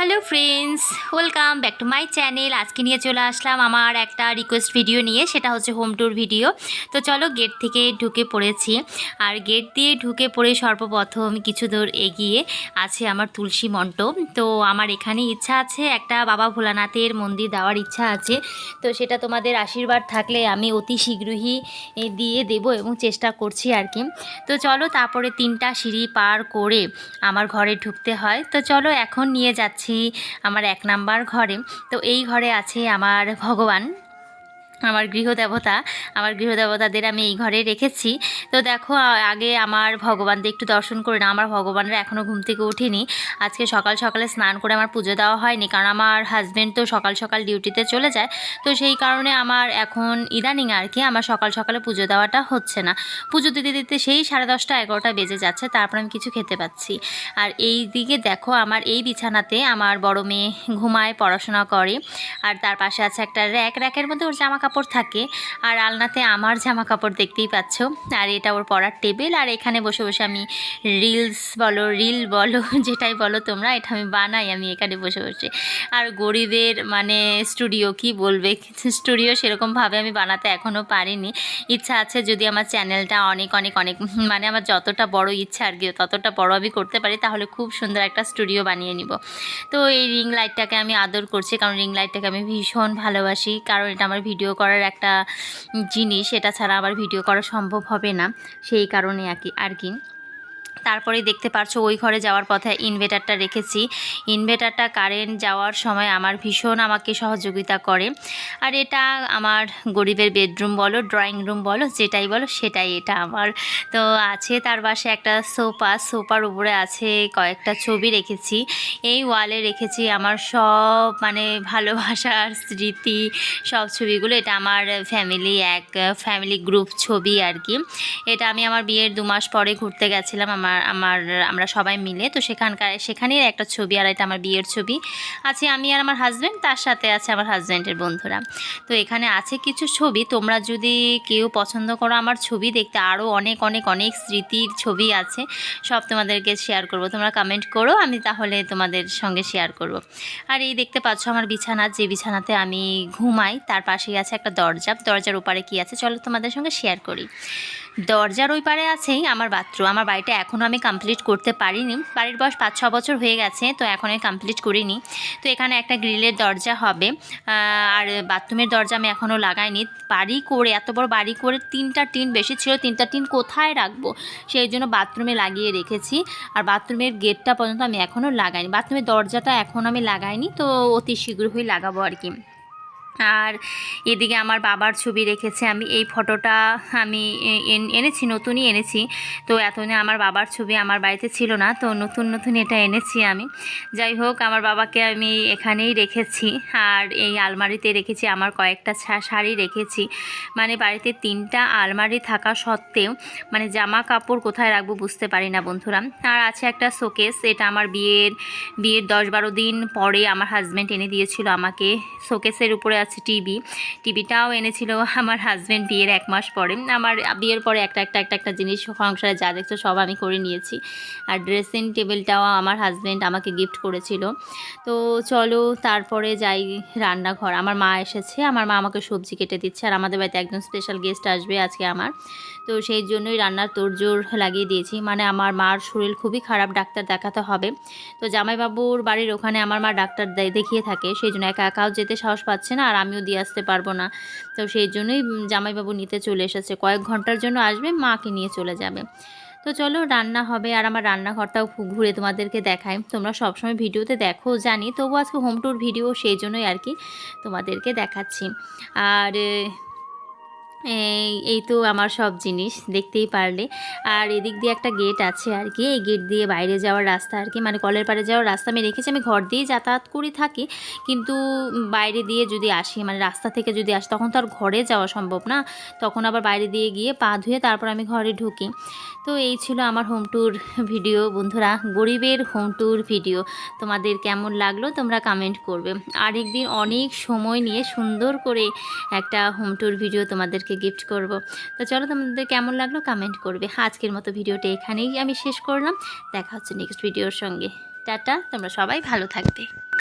Hello friends welcome back to my channel আজকে নিয়ে চলে আসলাম আমার একটা রিকোয়েস্ট ভিডিও নিয়ে, সেটা হচ্ছে হোম ট্যুর ভিডিও তো চলো গেট থেকে ঢুকে পড়েছি। আর গেট দিয়ে ঢুকে পড়ে সর্বপ্রথম কিছু দূর এগিয়ে আছে আমার তুলসী মণ্ডপ। তো আমার এখানে ইচ্ছা আছে, একটা বাবা ভোলানাথের মন্দির দেওয়ার ইচ্ছা আছে। তো সেটা তোমাদের আশীর্বাদ থাকলে আমি অতি শীঘ্রই দিয়ে দেব এবং চেষ্টা করছি আর কি। তো চলো তারপরে তিনটা সিঁড়ি পার করে আমার ঘরে ঢুকতে হয়। তো চলো এখন নিয়ে যাচ্ছি। আমার এক নাম্বার ঘরে। তো এই ঘরে আছে আমার ভগবান। আমার গৃহদেবতা, আমার গৃহদেবতাদের আমি এই ঘরে রেখেছি। তো দেখো আগে আমার ভগবানদের একটু দর্শন করে না আমার ভগবানরা এখনও ঘুম থেকে ওঠেনি। আজকে সকাল সকালে স্নান করে আমার পুজো দেওয়া হয়নি, কারণ আমার হাজব্যান্ড তো সকাল সকাল ডিউটিতে চলে যায়। তো সেই কারণে আমার এখন ইদানিং আর কি আমার সকাল সকালে পুজো দেওয়াটা হচ্ছে না। পুজো দিতে দিতে সেই সাড়ে দশটা, এগারোটা বেজে যাচ্ছে, তারপর আমি কিছু খেতে পাচ্ছি। আর এই দিকে দেখো, আমার এই বিছানাতে আমার বড় মেয়ে ঘুমায়, পড়াশোনা করে। আর তার পাশে আছে একটা র্যাক। র্যাকের মধ্যে ওর জামা কাপড় থাকে। আর আলনাতে আমার জামা কাপড় দেখতেই পাচ্ছ। আর এটা ওর পড়ার টেবিল। আর এখানে বসে বসে আমি রিলস বলো, রিল বলো, যেটাই বলো তোমরা, এটা আমি বানাই আমি এখানে বসে বসে। আর গরিবের মানে স্টুডিও কি বলবে? স্টুডিও সেরকমভাবে আমি বানাতে এখনও পারিনি। ইচ্ছা আছে যদি আমার চ্যানেলটা অনেক অনেক অনেক মানে আমার যতটা বড় ইচ্ছা আর কি, ততটা বড় আমি করতে পারি, তাহলে খুব সুন্দর একটা স্টুডিও বানিয়ে নিব। তো এই রিং লাইটটাকে আমি আদর করছি, কারণ রিং লাইটটাকে আমি ভীষণ ভালোবাসি, কারণ এটা আমার ভিডিও করার একটা জিনিস এটা ছাড়া আবার ভিডিও করা সম্ভব হবে না। সেই কারণে আর কি আর কি। তারপরে দেখতে পারছ ওই ঘরে যাওয়ার পথে ইনভার্টারটা রেখেছি। ইনভার্টারটা কারেন্ট যাওয়ার সময় আমার ভীষণ আমাকে সহযোগিতা করে। আর এটা আমার গরিবের বেডরুম বলো, ড্রয়িং রুম বলো, যেটাই বলো, সেটাই এটা আমার। তো আছে তার পাশে একটা সোফা, সোফার উপরে আছে কয়েকটা ছবি রেখেছি। এই ওয়ালে রেখেছি আমার সব মানে ভালোবাসার স্মৃতি, সব ছবিগুলো। এটা আমার ফ্যামিলি এক, ফ্যামিলি গ্রুপ ছবি আর কি। এটা আমি আমার বিয়ের দু মাস পরে ঘুরতে গেছিলাম আমার আমার আমার, আমরা সবাই মিলে, তো সেখানকার সেখানের একটা ছবি আর এটা আমার বিয়ের ছবি। আছে আমি আর আমার হাজব্যান্ড তার সাথে আছে আমার হাজব্যান্ডের বন্ধুরা। তো এখানে আছে কিছু ছবি, তোমরা যদি কেউ পছন্দ করো আমার ছবি দেখতে আরও অনেক অনেক অনেক স্মৃতির ছবি আছে। সব তোমাদেরকে শেয়ার করব। তোমরা কমেন্ট করো, আমি তাহলে তোমাদের সঙ্গে শেয়ার করব। আর এই দেখতে পাচ্ছ আমার বিছানা, যে বিছানাতে আমি ঘুমাই, তার পাশেই আছে একটা দরজা। দরজার ওপারে কি আছে? চলো তোমাদের সঙ্গে শেয়ার করি। দরজার ওই পারে আছেই আমার বাথরুম। আমার বাড়িটা এখনও আমি কমপ্লিট করতে পারিনি। বাড়ির বয়স পাঁচ ছ বছর হয়ে গেছে, তো এখন আমি কমপ্লিট করিনি। তো এখানে একটা গ্রিলের দরজা হবে। আর বাথরুমের দরজা আমি এখনও লাগাইনি। বাড়ি করে, এত বড় বাড়ি করে তিনটা টিন বেশি ছিল, তিনটা টিন কোথায় রাখব? সেই জন্য বাথরুমে লাগিয়ে রেখেছি। আর বাথরুমের গেটটা পর্যন্ত আমি এখনও লাগাইনি। বাথরুমের দরজাটা এখন আমি লাগাইনি, তো অতি শীঘ্রই লাগাবো আর কি। আর এদিকে আমার বাবার ছবি রেখেছে, আমি এই ফটোটা আমি এনেছি, নতুনই এনেছি। তো এতদিনে আমার বাবার ছবি আমার বাড়িতে ছিল না, তো নতুন নতুন এটা এনেছি আমি। যাই হোক, আমার বাবাকে আমি এখানেই রেখেছি আর এই আলমারিতে রেখেছি, আমার কয়েকটা শাড়ি রেখেছি। মানে বাড়িতে তিনটা আলমারি থাকা সত্ত্বেও মানে জামা কাপড় কোথায় রাখব বুঝতে পারি না বন্ধুরা। আর আছে একটা শোকেস, এটা আমার বিয়ের বিয়ের দশ বারো দিন পরে আমার হাজব্যান্ড এনে দিয়েছিল আমাকে। শোকেসের উপরে আছে টিভি টিভিটাও এনেছিল আমার হাজব্যান্ড বিয়ের এক মাস পরে। আমার বিয়ের পরে একটা একটা একটা একটা জিনিস সংসারে যা দেখছ সব আমি করে নিয়েছি। আর ড্রেসিং টেবিলটাও আমার হাজব্যান্ড আমাকে গিফট করেছিল। তো চলো তারপরে যাই রান্নাঘর। আমার মা এসেছে, আমার মা আমাকে সবজি কেটে দিচ্ছে আর আমাদের বাড়িতে একজন স্পেশাল গেস্ট আসবে আজকে আমার। তো সেই জন্যই রান্নার তোড়জোড় লাগিয়ে দিয়েছি। মানে আমার মার শরীর খুবই খারাপ, ডাক্তার দেখাতে হবে। তো জামাইবাবুর বাড়ির ওখানে আমার মা ডাক্তার দেখিয়ে থাকে। সেই জন্য একা, একাও যেতে সাহস পাচ্ছে না। আর আমিও দিয়ে আসতে পারব না। তো সেই জন্যই জামাইবাবু নিতে চলে এসেছে। কয়েক ঘণ্টার জন্য আসবে, মাকে নিয়ে চলে যাবে। তো চলো রান্না হবে আর আমার রান্নাঘরটাও ঘুরে তোমাদেরকে দেখাই। তোমরা সবসময় ভিডিওতে দেখো, জানি, তবু আজকে হোম ট্যুর ভিডিও সেই জন্যই আর কি তোমাদেরকে দেখাচ্ছি। আর এই তো আমার সব জিনিস, দেখতেই পারলে। আর এদিক দিয়ে একটা গেট আছে আর কি, এই গেট দিয়ে বাইরে যাওয়ার রাস্তা আর কি। মানে কলের পাড়ে যাওয়ার রাস্তা আমি রেখেছি, আমি ঘর দিয়েই যাতায়াত করে থাকি। কিন্তু বাইরে দিয়ে যদি আসি মানে রাস্তা থেকে যদি আসি, তখন তো আর ঘরে যাওয়া সম্ভব না। তখন আবার বাইরে দিয়ে গিয়ে পা ধুয়ে তারপর আমি ঘরে ঢুকি। তো এই ছিল আমার হোম ট্যুর ভিডিও বন্ধুরা। গরিবের হোম ট্যুর ভিডিও তোমাদের কেমন লাগল তোমরা কমেন্ট করবে। আরেকদিন অনেক সময় নিয়ে সুন্দর করে একটা হোম ট্যুর ভিডিও তোমাদেরকে গিফট করব। তো চলো তোমাদের কেমন লাগল কমেন্ট করবে। আজকের মতো ভিডিওটা এখানেই আমি শেষ করলাম। দেখা হচ্ছে নেক্সট ভিডিওর সঙ্গে। টাটা, তোমরা সবাই ভালো থাকবে।